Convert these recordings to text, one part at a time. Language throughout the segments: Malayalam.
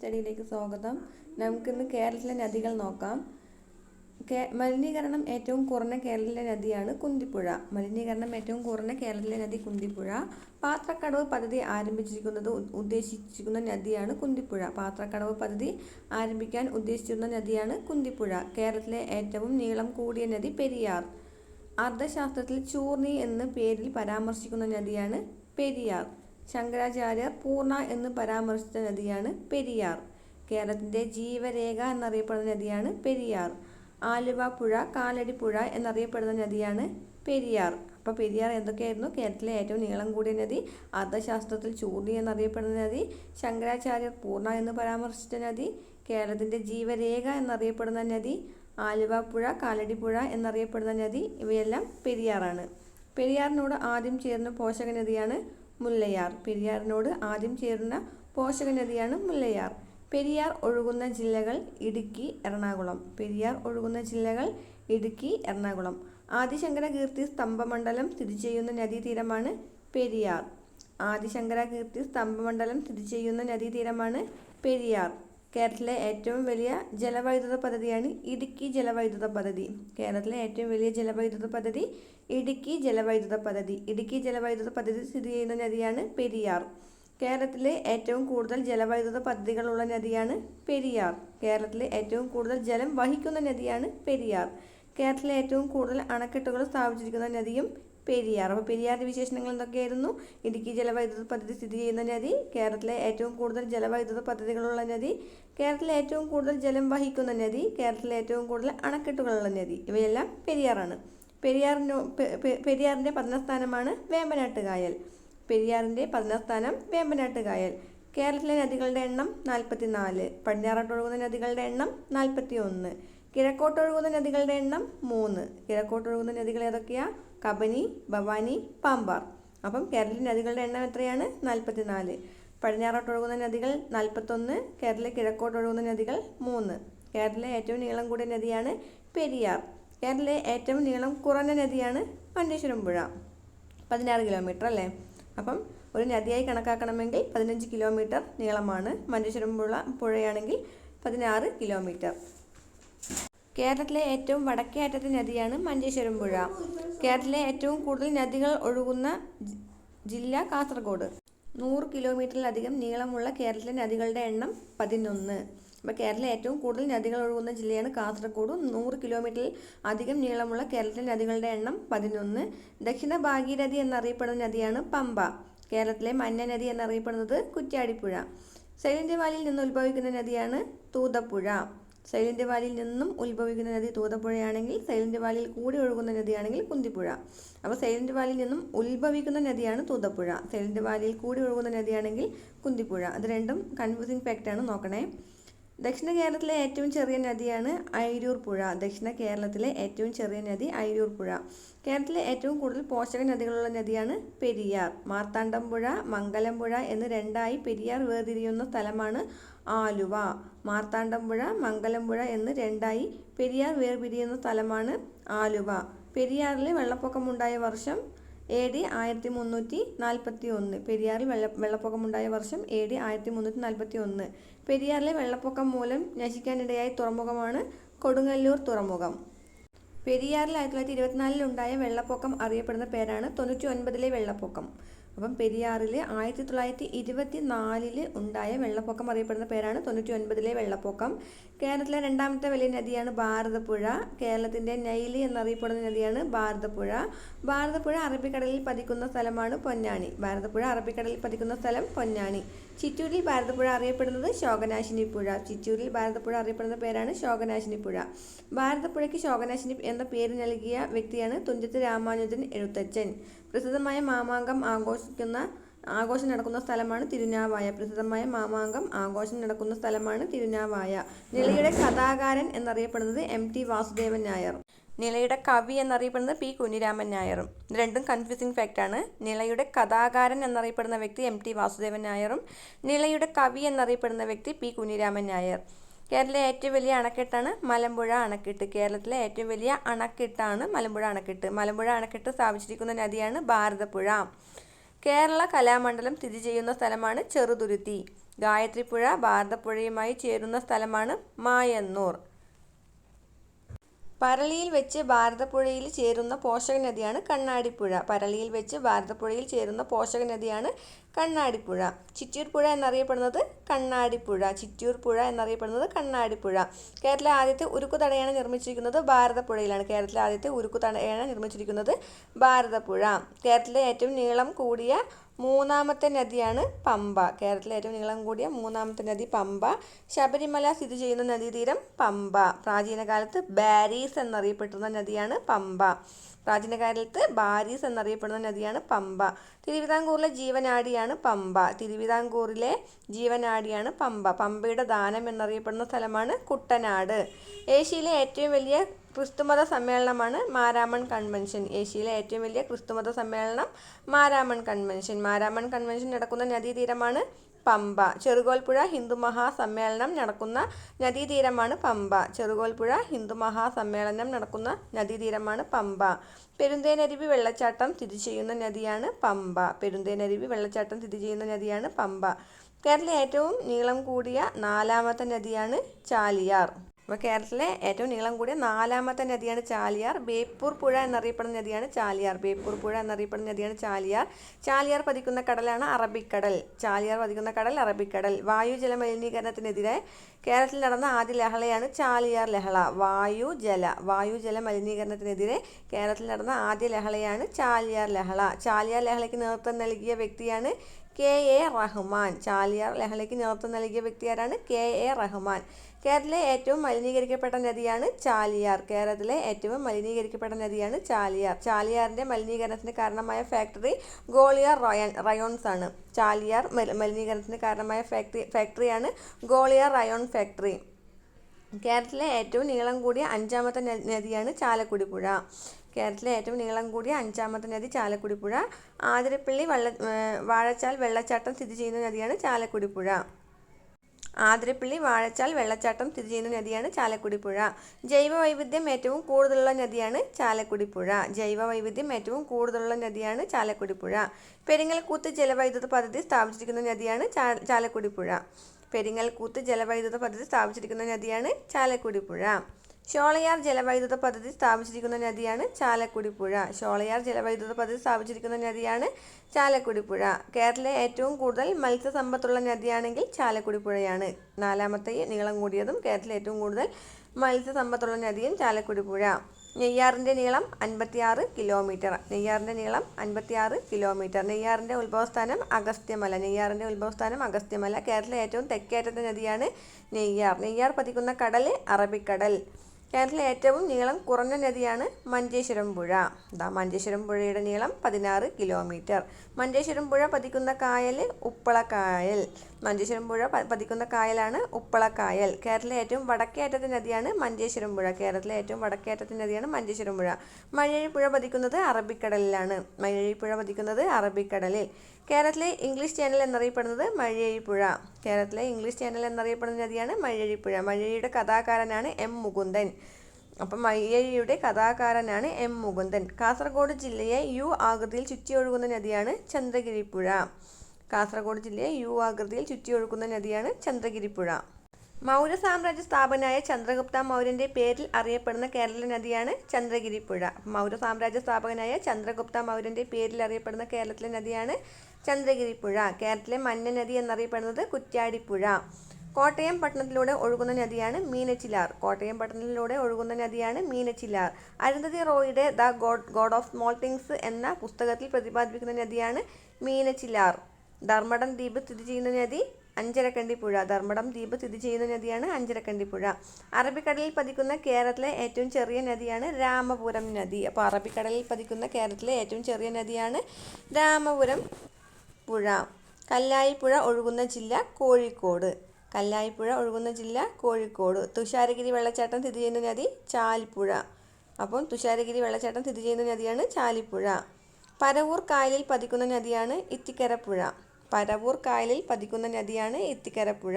സ്റ്റഡിയിലേക്ക് സ്വാഗതം. നമുക്കിന്ന് കേരളത്തിലെ നദികൾ നോക്കാം. മലിനീകരണം ഏറ്റവും കുറഞ്ഞ കേരളത്തിലെ നദിയാണ് കുന്തിപ്പുഴ. മലിനീകരണം ഏറ്റവും കുറഞ്ഞ കേരളത്തിലെ നദി കുന്തിപ്പുഴ. പാത്രക്കടവ് പദ്ധതി ആരംഭിച്ചിരിക്കുന്നത് ഉദ്ദേശിച്ചിരിക്കുന്ന നദിയാണ് കുന്തിപ്പുഴ. പാത്രക്കടവ് പദ്ധതി ആരംഭിക്കാൻ ഉദ്ദേശിച്ചിരുന്ന നദിയാണ് കുന്തിപ്പുഴ. കേരളത്തിലെ ഏറ്റവും നീളം കൂടിയ നദി പെരിയാർ. അർത്ഥശാസ്ത്രത്തിൽ ചൂർണി എന്ന പേരിൽ പരാമർശിക്കുന്ന നദിയാണ് പെരിയാർ. ശങ്കരാചാര്യർ പൂർണ എന്ന് പരാമർശിച്ച നദിയാണ് പെരിയാർ. കേരളത്തിന്റെ ജീവരേഖ എന്നറിയപ്പെടുന്ന നദിയാണ് പെരിയാർ. ആലുവ പുഴ കാലടി പുഴ എന്നറിയപ്പെടുന്ന നദിയാണ് പെരിയാർ. അപ്പോൾ പെരിയാർ എന്തൊക്കെയായിരുന്നു? കേരളത്തിലെ ഏറ്റവും നീളം കൂടിയ നദി അർത്ഥശാസ്ത്രത്തിൽ ചൂർണി എന്നറിയപ്പെടുന്ന നദി ശങ്കരാചാര്യർ പൂർണ എന്ന് പരാമർശിച്ച നദി കേരളത്തിന്റെ ജീവരേഖ എന്നറിയപ്പെടുന്ന നദി ആലുവ പുഴ കാലടി പുഴ എന്നറിയപ്പെടുന്ന നദി ഇവയെല്ലാം പെരിയാറാണ്. പെരിയാറിനോട് ആദ്യം ചേർന്ന പോഷക നദിയാണ് മുല്ലയാർ. പെരിയാറിനോട് ആദ്യം ചേരുന്ന പോഷക നദിയാണ് മുല്ലയാർ. പെരിയാർ ഒഴുകുന്ന ജില്ലകൾ ഇടുക്കി എറണാകുളം. പെരിയാർ ഒഴുകുന്ന ജില്ലകൾ ഇടുക്കി എറണാകുളം. ആദിശങ്കര കീർത്തി സ്തംഭമണ്ഡലം സ്ഥിതി ചെയ്യുന്ന നദീതീരമാണ് പെരിയാർ. ആദിശങ്കര കീർത്തി സ്തംഭമണ്ഡലം സ്ഥിതി ചെയ്യുന്ന നദീതീരമാണ് പെരിയാർ. കേരളത്തിലെ ഏറ്റവും വലിയ ജലവൈദ്യുത പദ്ധതിയാണ് ഇടുക്കി ജലവൈദ്യുത പദ്ധതി. കേരളത്തിലെ ഏറ്റവും വലിയ ജലവൈദ്യുത പദ്ധതി ഇടുക്കി ജലവൈദ്യുത പദ്ധതി. ഇടുക്കി ജലവൈദ്യുത പദ്ധതി സ്ഥിതി ചെയ്യുന്ന നദിയാണ് പെരിയാർ. കേരളത്തിലെ ഏറ്റവും കൂടുതൽ ജലവൈദ്യുത പദ്ധതികളുള്ള നദിയാണ് പെരിയാർ. കേരളത്തിലെ ഏറ്റവും കൂടുതൽ ജലം വഹിക്കുന്ന നദിയാണ് പെരിയാർ. കേരളത്തിലെ ഏറ്റവും കൂടുതൽ അണക്കെട്ടുകൾ സ്ഥാപിച്ചിരിക്കുന്ന നദിയും പെരിയാർ. അപ്പോൾ പെരിയാറിന്റെ വിശേഷണങ്ങൾ എന്തൊക്കെയായിരുന്നു? ഇടുക്കി ജലവൈദ്യുത പദ്ധതി സ്ഥിതി ചെയ്യുന്ന നദി കേരളത്തിലെ ഏറ്റവും കൂടുതൽ ജലവൈദ്യുത പദ്ധതികളുള്ള നദി കേരളത്തിലെ ഏറ്റവും കൂടുതൽ ജലം വഹിക്കുന്ന നദി കേരളത്തിലെ ഏറ്റവും കൂടുതൽ അണക്കെട്ടുകളുള്ള നദി. ഇവയെല്ലാം പെരിയാറാണ്. പെരിയാറിന്റെ പെരിയാറിന്റെ പതിനാം സ്ഥാനമാണ് വേമ്പനാട്ട് കായൽ പെരിയാറിന്റെ പതിനാം സ്ഥാനം വേമ്പനാട്ട് കായൽ കേരളത്തിലെ നദികളുടെ എണ്ണം നാൽപ്പത്തി നാല് പടിഞ്ഞാറോട്ടൊഴുകുന്ന നദികളുടെ എണ്ണം നാൽപ്പത്തി ഒന്ന് കിഴക്കോട്ടൊഴുകുന്ന നദികളുടെ എണ്ണം മൂന്ന്. കിഴക്കോട്ടൊഴുകുന്ന നദികൾ ഏതൊക്കെയാ? കബനി ഭവാനി പാമ്പാർ. അപ്പം കേരളത്തിലെ നദികളുടെ എണ്ണം എത്രയാണ്? നാൽപ്പത്തി നാല് പടിഞ്ഞാറോട്ട് ഒഴുകുന്ന നദികൾ നാൽപ്പത്തൊന്ന് കേരളത്തിലെ കിഴക്കോട്ട് ഒഴുകുന്ന നദികൾ മൂന്ന്. കേരളത്തിലെ ഏറ്റവും നീളം കൂടിയ നദിയാണ് പെരിയാർ. കേരളത്തിലെ ഏറ്റവും നീളം കുറഞ്ഞ നദിയാണ് മഞ്ചേശ്വരം പുഴ. പതിനാറ് കിലോമീറ്റർ അല്ലേ? അപ്പം ഒരു നദിയായി കണക്കാക്കണമെങ്കിൽ പതിനഞ്ച് കിലോമീറ്റർ നീളമാണ് മഞ്ചേശ്വരം പുഴ പുഴയാണെങ്കിൽ പതിനാറ് കിലോമീറ്റർ. കേരളത്തിലെ ഏറ്റവും വടക്കേ അറ്റത്തെ നദിയാണ് മഞ്ചേശ്വരം പുഴ. കേരളത്തിലെ ഏറ്റവും കൂടുതൽ നദികൾ ഒഴുകുന്ന ജില്ല കാസർഗോഡ്. നൂറ് കിലോമീറ്ററിലധികം നീളമുള്ള കേരളത്തിലെ നദികളുടെ എണ്ണം പതിനൊന്ന്. അപ്പോൾ കേരളത്തിലെ ഏറ്റവും കൂടുതൽ നദികൾ ഒഴുകുന്ന ജില്ലയാണ് കാസർഗോഡ്. നൂറ് കിലോമീറ്ററിൽ അധികം നീളമുള്ള കേരളത്തിലെ നദികളുടെ എണ്ണം പതിനൊന്ന്. ദക്ഷിണ ഭാഗീരഥി എന്നറിയപ്പെടുന്ന നദിയാണ് പമ്പ. കേരളത്തിലെ മഞ്ഞ നദി എന്നറിയപ്പെടുന്നത് കുറ്റ്യാടിപ്പുഴ. സൈലന്റ് വാലിയിൽ നിന്ന് ഉത്ഭവിക്കുന്ന നദിയാണ് തൂതപ്പുഴ. സൈലന്റ് വാലിയിൽ നിന്നും ഉത്ഭവിക്കുന്ന നദി തൂതപ്പുഴയാണെങ്കിൽ സൈലന്റ് വാലിയിൽ കൂടി ഒഴുകുന്ന നദിയാണെങ്കിൽ കുന്തിപ്പുഴ. അപ്പോൾ സൈലന്റ് വാലിയിൽ നിന്നും ഉത്ഭവിക്കുന്ന നദിയാണ് തൂതപ്പുഴ. സൈലന്റ് വാലിയിൽ കൂടി ഒഴുകുന്ന നദിയാണെങ്കിൽ കുന്തിപ്പുഴ. അത് രണ്ടും കൺഫ്യൂസിങ് ഫാക്റ്റാണ് നോക്കണേ. ദക്ഷിണ കേരളത്തിലെ ഏറ്റവും ചെറിയ നദിയാണ് ഐരൂർ പുഴ. ദക്ഷിണ കേരളത്തിലെ ഏറ്റവും ചെറിയ നദി ഐരൂർ പുഴ. കേരളത്തിലെ ഏറ്റവും കൂടുതൽ പോഷക നദികളുള്ള നദിയാണ് പെരിയാർ. മാർത്താണ്ഡം പുഴ മംഗലം പുഴ എന്ന് രണ്ടായി പെരിയാർ വേർതിരിയുന്ന സ്ഥലമാണ് ആലുവ. മാർത്താണ്ഡം പുഴ മംഗലം പുഴ എന്ന് രണ്ടായി പെരിയാർ വേർപിരിയുന്ന സ്ഥലമാണ് ആലുവ. പെരിയാറിൽ വെള്ളപ്പൊക്കമുണ്ടായ വർഷം എ ഡി ആയിരത്തി മുന്നൂറ്റി നാൽപ്പത്തി ഒന്ന് പെരിയാറിൽ വെള്ള വെള്ളപ്പൊക്കമുണ്ടായ വർഷം എ ഡി ആയിരത്തി മുന്നൂറ്റി നാൽപ്പത്തി ഒന്ന് പെരിയാറിലെ വെള്ളപ്പൊക്കം മൂലം നശിക്കാനിടയായ തുറമുഖമാണ് കൊടുങ്ങല്ലൂർ തുറമുഖം. പെരിയാറിൽ ആയിരത്തി തൊള്ളായിരത്തി ഇരുപത്തിനാലിൽ ഉണ്ടായ വെള്ളപ്പൊക്കം അറിയപ്പെടുന്ന പേരാണ് തൊണ്ണൂറ്റി ഒൻപതിലെ വെള്ളപ്പൊക്കം. അപ്പം പെരിയാറിൽ ആയിരത്തി തൊള്ളായിരത്തി ഇരുപത്തി നാലിൽ ഉണ്ടായ വെള്ളപ്പൊക്കം അറിയപ്പെടുന്ന പേരാണ് തൊണ്ണൂറ്റി ഒൻപതിലെ വെള്ളപ്പൊക്കം. കേരളത്തിലെ രണ്ടാമത്തെ വലിയ നദിയാണ് ഭാരതപ്പുഴ. കേരളത്തിന്റെ നൈലി എന്നറിയപ്പെടുന്ന നദിയാണ് ഭാരതപ്പുഴ. ഭാരതപ്പുഴ അറബിക്കടലിൽ പതിക്കുന്ന സ്ഥലമാണ് പൊന്നാനി. ഭാരതപ്പുഴ അറബിക്കടലിൽ പതിക്കുന്ന സ്ഥലം പൊന്നാനി. ചിറ്റൂരിൽ ഭാരതപ്പുഴ അറിയപ്പെടുന്നത് ശോകനാശിനി പുഴ ചിറ്റൂരിൽ ഭാരതപ്പുഴ അറിയപ്പെടുന്ന പേരാണ് ശോകനാശിനി പുഴ ഭാരതപ്പുഴയ്ക്ക് ശോകനാശിനി എന്ന പേര് നൽകിയ വ്യക്തിയാണ് തുഞ്ചത്ത് രാമാനുജൻ എഴുത്തച്ഛൻ. പ്രസിദ്ധമായ മാമാങ്കം ആഘോഷിക്കുന്ന ആഘോഷം നടക്കുന്ന സ്ഥലമാണ് തിരുനാവായ. പ്രസിദ്ധമായ മാമാങ്കം ആഘോഷം നടക്കുന്ന സ്ഥലമാണ് തിരുനാവായ. നിളയുടെ കഥാകാരൻ എന്നറിയപ്പെടുന്നത് എം ടി വാസുദേവൻ നായർ. നിളയുടെ കവി എന്നറിയപ്പെടുന്നത് പി കുഞ്ഞിരാമൻ നായറും രണ്ടും കൺഫ്യൂസിങ് ഫാക്റ്റാണ് നിളയുടെ കഥാകാരൻ എന്നറിയപ്പെടുന്ന വ്യക്തി എം ടി വാസുദേവൻ നായറും നിളയുടെ കവി എന്നറിയപ്പെടുന്ന വ്യക്തി പി കുഞ്ഞിരാമൻ നായർ. കേരളത്തിലെ ഏറ്റവും വലിയ അണക്കെട്ടാണ് മലമ്പുഴ അണക്കെട്ട്. കേരളത്തിലെ ഏറ്റവും വലിയ അണക്കെട്ടാണ് മലമ്പുഴ അണക്കെട്ട്. മലമ്പുഴ അണക്കെട്ട് സ്ഥാപിച്ചിരിക്കുന്ന നദിയാണ് ഭാരതപ്പുഴ. കേരള കലാമണ്ഡലം സ്ഥിതി ചെയ്യുന്ന സ്ഥലമാണ് ചെറുതുരുത്തി. ഗായത്രിപ്പുഴ ഭാരതപ്പുഴയുമായി ചേരുന്ന സ്ഥലമാണ് മായന്നൂർ. പരളിയിൽ വെച്ച് ഭാരതപ്പുഴയിൽ ചേരുന്ന പോഷക നദിയാണ് കണ്ണാടിപ്പുഴ. പരളിയിൽ വെച്ച് ഭാരതപ്പുഴയിൽ ചേരുന്ന പോഷക നദിയാണ് കണ്ണാടിപ്പുഴ. ചിറ്റൂർ പുഴ എന്നറിയപ്പെടുന്നത് കണ്ണാടിപ്പുഴ. ചിറ്റൂർ പുഴ എന്നറിയപ്പെടുന്നത് കണ്ണാടിപ്പുഴ. കേരളത്തിലെ ആദ്യത്തെ ഉരുക്കു തടയണ നിർമ്മിച്ചിരിക്കുന്നത് ഭാരതപ്പുഴയിലാണ്. കേരളത്തിലെ ആദ്യത്തെ ഉരുക്കു തടയണ നിർമ്മിച്ചിരിക്കുന്നത് ഭാരതപ്പുഴ. കേരളത്തിലെ ഏറ്റവും നീളം കൂടിയ മൂന്നാമത്തെ നദിയാണ് പമ്പ. കേരളത്തിലെ ഏറ്റവും നീളം കൂടിയ മൂന്നാമത്തെ നദി പമ്പ. ശബരിമല സ്ഥിതി ചെയ്യുന്ന നദീതീരം പമ്പ. പ്രാചീന കാലത്ത് ബാരീസ് എന്നറിയപ്പെട്ടിരുന്ന നദിയാണ് പമ്പ. പ്രാചീന കാലത്ത് ബാരീസ് എന്നറിയപ്പെടുന്ന നദിയാണ് പമ്പ. തിരുവിതാംകൂറിലെ ജീവനാടിയാണ് പമ്പ. തിരുവിതാംകൂറിലെ ജീവനാടിയാണ് പമ്പ. പമ്പയുടെ ദാനം എന്നറിയപ്പെടുന്ന സ്ഥലമാണ് കുട്ടനാട്. ഏഷ്യയിലെ ഏറ്റവും വലിയ ക്രിസ്തുമത സമ്മേളനമാണ് മാരാമൺ കൺവെൻഷൻ. ഏഷ്യയിലെ ഏറ്റവും വലിയ ക്രിസ്തുമത സമ്മേളനം മാരാമൺ കൺവെൻഷൻ. മാരാമൺ കൺവെൻഷൻ നടക്കുന്ന നദീതീരമാണ് പമ്പ. ചെറുകോൽപ്പുഴ ഹിന്ദു മഹാസമ്മേളനം നടക്കുന്ന നദീതീരമാണ് പമ്പ. ചെറുകോൽപ്പുഴ ഹിന്ദു മഹാസമ്മേളനം നടക്കുന്ന നദീതീരമാണ് പമ്പ. പെരുന്തേനരുവി വെള്ളച്ചാട്ടം സ്ഥിതി ചെയ്യുന്ന നദിയാണ് പമ്പ. പെരുന്തേനരുവി വെള്ളച്ചാട്ടം സ്ഥിതി ചെയ്യുന്ന നദിയാണ് പമ്പ. കേരളത്തിലെ ഏറ്റവും നീളം കൂടിയ നാലാമത്തെ നദിയാണ് ചാലിയാർ. അപ്പോൾ കേരളത്തിലെ ഏറ്റവും നീളം കൂടിയ നാലാമത്തെ നദിയാണ് ചാലിയാർ. ബേപ്പൂർ പുഴ എന്നറിയപ്പെടുന്ന നദിയാണ് ചാലിയാർ. ബേപ്പൂർ പുഴ എന്നറിയപ്പെടുന്ന നദിയാണ് ചാലിയാർ. ചാലിയാർ പതിക്കുന്ന കടലാണ് അറബിക്കടൽ. ചാലിയാർ പതിക്കുന്ന കടൽ അറബിക്കടൽ. വായു ജല മലിനീകരണത്തിനെതിരെ കേരളത്തിൽ നടന്ന ആദ്യ ലഹളയാണ് ചാലിയാർ ലഹള. വായു ജല വായു ജല മലിനീകരണത്തിനെതിരെ കേരളത്തിൽ നടന്ന ആദ്യ ലഹളയാണ് ചാലിയാർ ലഹള. ചാലിയാർ ലഹളയ്ക്ക് നേതൃത്വം നൽകിയ വ്യക്തിയാണ് കെ എ റഹ്മാൻ. ചാലിയാർ ലഹളയ്ക്ക് നേതൃത്വം നൽകിയ വ്യക്തി ആരാണ് കെ എ റഹ്മാൻ. കേരളത്തിലെ ഏറ്റവും മലിനീകരിക്കപ്പെട്ട നദിയാണ് ചാലിയാർ. കേരളത്തിലെ ഏറ്റവും മലിനീകരിക്കപ്പെട്ട നദിയാണ് ചാലിയാർ. ചാലിയാറിന്റെ മലിനീകരണത്തിന് കാരണമായ ഫാക്ടറി ഗോളിയാർ റോയൻ റയോൺസ് ആണ്. ചാലിയാർ മലിനീകരണത്തിന് കാരണമായ ഫാക്ടറി ഫാക്ടറിയാണ് ഗോളിയാർ റയോൺ ഫാക്ടറി. കേരളത്തിലെ ഏറ്റവും നീളം കൂടിയ അഞ്ചാമത്തെ നദിയാണ് ചാലക്കുടി പുഴ. കേരളത്തിലെ ഏറ്റവും നീളം കൂടിയ അഞ്ചാമത്തെ നദി ചാലക്കുടി പുഴ ആതിരപ്പള്ളി വള്ള വാഴച്ചാൽ വെള്ളച്ചാട്ടം സ്ഥിതി ചെയ്യുന്ന നദിയാണ് ചാലക്കുടി പുഴ ആതിരപ്പള്ളി വാഴച്ചാൽ വെള്ളച്ചാട്ടം സ്ഥിതി ചെയ്യുന്ന നദിയാണ് ചാലക്കുടി പുഴ ജൈവ വൈവിധ്യം ഏറ്റവും കൂടുതലുള്ള നദിയാണ് ചാലക്കുടി പുഴ ജൈവ വൈവിധ്യം ഏറ്റവും കൂടുതലുള്ള നദിയാണ് ചാലക്കുടി പുഴ പെരിങ്ങൽകൂത്ത് ജലവൈദ്യുത പദ്ധതി സ്ഥാപിച്ചിരിക്കുന്ന നദിയാണ് ചാലക്കുടി പുഴ പെരിങ്ങൽക്കൂത്ത് ജലവൈദ്യുത പദ്ധതി സ്ഥാപിച്ചിരിക്കുന്ന നദിയാണ് ചാലക്കുടി പുഴ ഷോളയാർ ജലവൈദ്യുത പദ്ധതി സ്ഥാപിച്ചിരിക്കുന്ന നദിയാണ് ചാലക്കുടി പുഴ ഷോളയാർ ജലവൈദ്യുത പദ്ധതി സ്ഥാപിച്ചിരിക്കുന്ന നദിയാണ് ചാലക്കുടി പുഴ കേരളത്തിലെ ഏറ്റവും കൂടുതൽ മത്സ്യസമ്പത്തുള്ള നദിയാണെങ്കിൽ ചാലക്കുടി പുഴയാണ് നാലാമത്തെ നീളം കൂടിയതും കേരളത്തിലെ ഏറ്റവും കൂടുതൽ മത്സ്യസമ്പത്തുള്ള നദിയും ചാലക്കുടി പുഴ നെയ്യാറിന്റെ നീളം അൻപത്തിയാറ് കിലോമീറ്റർ. നെയ്യാറിന്റെ നീളം അൻപത്തിയാറ് കിലോമീറ്റർ. നെയ്യാറിന്റെ ഉത്ഭവസ്ഥാനം അഗസ്ത്യമല. നെയ്യാറിന്റെ ഉത്ഭവസ്ഥാനം അഗസ്ത്യമല. കേരളത്തിലെ ഏറ്റവും തെക്കേറ്റത്തെ നദിയാണ് നെയ്യാർ. നെയ്യാർ പതിക്കുന്ന കടൽ അറബിക്കടൽ. കേരളത്തിലെ ഏറ്റവും നീളം കുറഞ്ഞ നദിയാണ് മഞ്ചേശ്വരം പുഴ. ഇതാ മഞ്ചേശ്വരം പുഴയുടെ നീളം പതിനാറ് കിലോമീറ്റർ. മഞ്ചേശ്വരം പുഴ പതിക്കുന്ന കായൽ. ഉപ്പളക്കായൽ മഞ്ചേശ്വരം പുഴ പതിക്കുന്ന കായലാണ് ഉപ്പളക്കായൽ. കേരളത്തിലെ ഏറ്റവും വടക്കേറ്റത്തെ നദിയാണ് മഞ്ചേശ്വരം പുഴ. കേരളത്തിലെ ഏറ്റവും വടക്കേറ്റത്തെ നദിയാണ് മഞ്ചേശ്വരം പുഴ. മഴഴി പുഴ പതിക്കുന്നത് അറബിക്കടലിലാണ്. മഴഴി പുഴ പതിക്കുന്നത് അറബിക്കടലിൽ. കേരളത്തിലെ ഇംഗ്ലീഷ് ചാനൽ എന്നറിയപ്പെടുന്നത് മഴയഴിപ്പുഴ കേരളത്തിലെ ഇംഗ്ലീഷ് ചാനൽ എന്നറിയപ്പെടുന്ന നദിയാണ് മഴയഴിപ്പുഴ മഴയുടെ കഥാകാരനാണ് എം മുകുന്ദൻ. അപ്പം മയ്യഴിയുടെ കഥാകാരനാണ് എം മുകുന്ദൻ. കാസർഗോഡ് ജില്ലയെ യു ആകൃതിയിൽ ചുറ്റിയൊഴുകുന്ന നദിയാണ് ചന്ദ്രഗിരിപ്പുഴ. കാസർഗോഡ് ജില്ലയെ യു ആകൃതിയിൽ ചുറ്റിയൊഴുക്കുന്ന നദിയാണ് ചന്ദ്രഗിരിപ്പുഴ. മൗര്യ സാമ്രാജ്യ സ്ഥാപനായ ചന്ദ്രഗുപ്ത മൗര്യന്റെ പേരിൽ അറിയപ്പെടുന്ന കേരള നദിയാണ് ചന്ദ്രഗിരിപ്പുഴ. മൗര്യ സാമ്രാജ്യ സ്ഥാപകനായ ചന്ദ്രഗുപ്ത മൗര്യന്റെ പേരിൽ അറിയപ്പെടുന്ന കേരളത്തിലെ നദിയാണ് ചന്ദ്രഗിരിപ്പുഴ. കേരളത്തിലെ മഞ്ഞ നദി എന്നറിയപ്പെടുന്നത് കുറ്റ്യാടിപ്പുഴ. കോട്ടയം പട്ടണത്തിലൂടെ ഒഴുകുന്ന നദിയാണ് മീനച്ചിലാർ. കോട്ടയം പട്ടണത്തിലൂടെ ഒഴുകുന്ന നദിയാണ് Meenachilar. Arundhati റോയുടെ the god god of small things എന്ന പുസ്തകത്തിൽ പ്രതിപാദിപ്പിക്കുന്ന നദിയാണ് മീനച്ചിലാർ. ധർമ്മടം ദ്വീപ് സ്ഥിതി ചെയ്യുന്ന നദി അഞ്ചരക്കണ്ടി പുഴ. ധർമ്മടം ദ്വീപ് സ്ഥിതി ചെയ്യുന്ന നദിയാണ് അഞ്ചരക്കണ്ടി പുഴ. അറബിക്കടലിൽ പതിക്കുന്ന കേരളത്തിലെ ഏറ്റവും ചെറിയ നദിയാണ് രാമപുരം നദി. അപ്പോൾ അറബിക്കടലിൽ പതിക്കുന്ന കേരളത്തിലെ ഏറ്റവും ചെറിയ നദിയാണ് രാമപുരം പുഴ. കല്ലായിപ്പുഴ ഒഴുകുന്ന ജില്ല കോഴിക്കോട്. കല്ലായിപ്പുഴ ഒഴുകുന്ന ജില്ല കോഴിക്കോട്. തുഷാരഗിരി വെള്ളച്ചാട്ടം സ്ഥിതി ചെയ്യുന്ന നദി ചാലിപ്പുഴ. അപ്പം തുഷാരഗിരി വെള്ളച്ചാട്ടം സ്ഥിതി ചെയ്യുന്ന നദിയാണ് ചാലിപ്പുഴ. പരവൂർ കായലിൽ പതിക്കുന്ന നദിയാണ് ഇത്തിക്കരപ്പുഴ. പരവൂർ കായലിൽ പതിക്കുന്ന നദിയാണ് ഇത്തിക്കരപ്പുഴ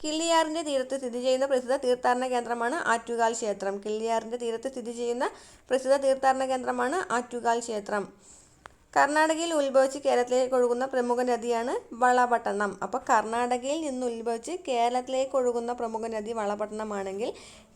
കിള്ളിയാറിന്റെ തീരത്ത് സ്ഥിതി ചെയ്യുന്ന പ്രസിദ്ധ തീർത്ഥാടന കേന്ദ്രമാണ് ആറ്റുകാൽ ക്ഷേത്രം. കിള്ളിയാറിന്റെ തീരത്ത് സ്ഥിതി ചെയ്യുന്ന പ്രസിദ്ധ തീർത്ഥാടന കേന്ദ്രമാണ് ആറ്റുകാൽ ക്ഷേത്രം. കർണാടകയിൽ ഉത്ഭവിച്ച് കേരളത്തിലേക്ക് ഒഴുകുന്ന പ്രമുഖ നദിയാണ് വളപട്ടണം. അപ്പോൾ കർണാടകയിൽ നിന്ന് ഉത്ഭവിച്ച് കേരളത്തിലേക്ക് ഒഴുകുന്ന പ്രമുഖ നദി വളപട്ടണമാണെങ്കിൽ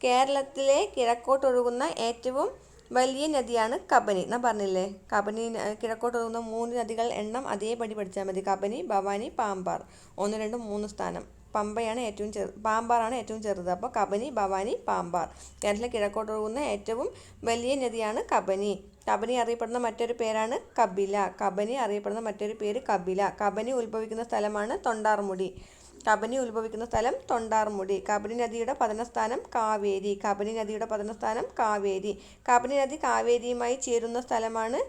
കേരളത്തിലെ കിഴക്കോട്ടൊഴുകുന്ന ഏറ്റവും വലിയ നദിയാണ് കബനി. ഞാൻ പറഞ്ഞില്ലേ? കബനി കിഴക്കോട്ട് ഒഴുകുന്ന മൂന്ന് നദികൾ എണ്ണം അതേപടി പഠിച്ചാൽ മതി. കബനി ഭവാനി പാമ്പാർ. ഒന്ന് രണ്ട് മൂന്ന് സ്ഥാനം. പമ്പയാണ് ഏറ്റവും ചെറു പാമ്പാറാണ് ഏറ്റവും ചെറുത്. അപ്പോൾ കബനി ഭവാനി പാമ്പാർ. കേരളത്തിലെ കിഴക്കോട്ട് ഒഴുകുന്ന ഏറ്റവും വലിയ നദിയാണ് കബനി. കബനി അറിയപ്പെടുന്ന മറ്റൊരു പേരാണ് കബില. കബനി അറിയപ്പെടുന്ന മറ്റൊരു പേര് കബില. കബനി ഉത്ഭവിക്കുന്ന സ്ഥലമാണ് തൊണ്ടാർമുടി. കബനി ഉത്ഭവിക്കുന്ന സ്ഥലം തൊണ്ടാർമുടി. കബനി നദിയുടെ പതനസ്ഥാനം കാവേരി. കബനി നദിയുടെ പതനസ്ഥാനം കാവേരി. കബനി നദി കാവേരിയുമായി ചേരുന്ന സ്ഥലമാണ്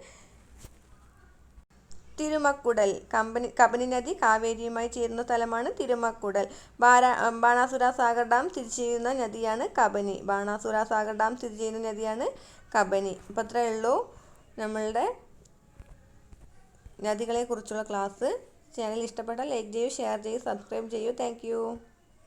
തിരുമക്കുടൽ. കമ്പനി കബനി നദി കാവേരിയുമായി ചേരുന്ന സ്ഥലമാണ് തിരുമക്കുടൽ. ബാരാ ബാണാസുര സാഗർ ഡാം സ്ഥിതി ചെയ്യുന്ന നദിയാണ് കബനി. ബാണാസുര സാഗർ ഡാം സ്ഥിതി ചെയ്യുന്ന നദിയാണ് കബനി. അപ്പം അത്രയേ ഉള്ളൂ. നമ്മളുടെ നദികളെക്കുറിച്ചുള്ള ക്ലാസ്. ചാനൽ ഇഷ്ടപ്പെട്ടാൽ ലൈക്ക് ചെയ്യൂ ഷെയർ ചെയ്യൂ സബ്സ്ക്രൈബ് ചെയ്യൂ. താങ്ക്